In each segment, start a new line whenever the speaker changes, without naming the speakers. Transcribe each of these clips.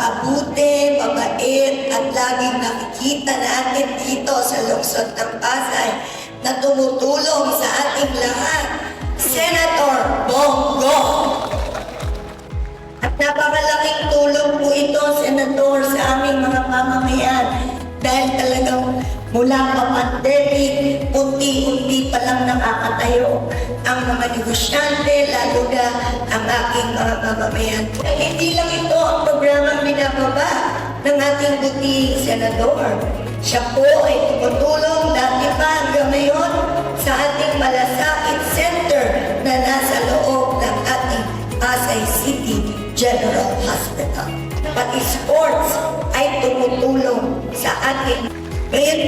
napakabuti, mabait, at laging nakikita natin dito sa lungsod ng Pasay na tumutulong sa ating lahat, Senator Bongo. At napakalaking tulong po ito, Senator, sa aming mga mamamayan dahil talagang mula pa pandemic, unti-unti pa lang nakakatayo ang mga negosyante, lalo na ang aking mga mamamayan. Hindi lang ito binababa ng ating buting senador. Siya po ay tumutulong dati pa hanggang ngayon sa ating Malasakit Center na nasa loob ng ating Pasay City General Hospital. Pati sports ay tumutulong sa ating. Ngayon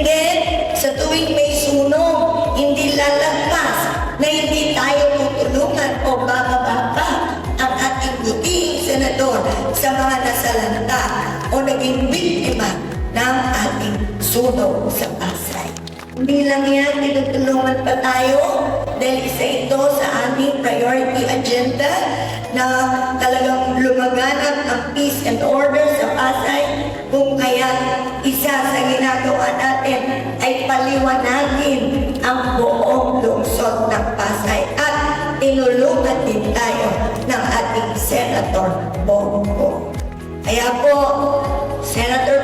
sunog sa Pasay. Hindi lang yan, tinutulungan pa tayo dahil isa ito sa aming priority agenda na talagang lumaganap ang peace and order sa Pasay kung kaya isa sa ginagawa natin ay paliwanagin ang buong lungsod ng Pasay at tinulungan din tayo ng ating Senator Bongo. Kaya po, Senator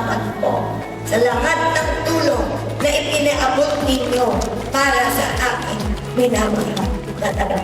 salamat po sa lahat ng tulong na ipinaabot ninyo para sa aking minamahal na taga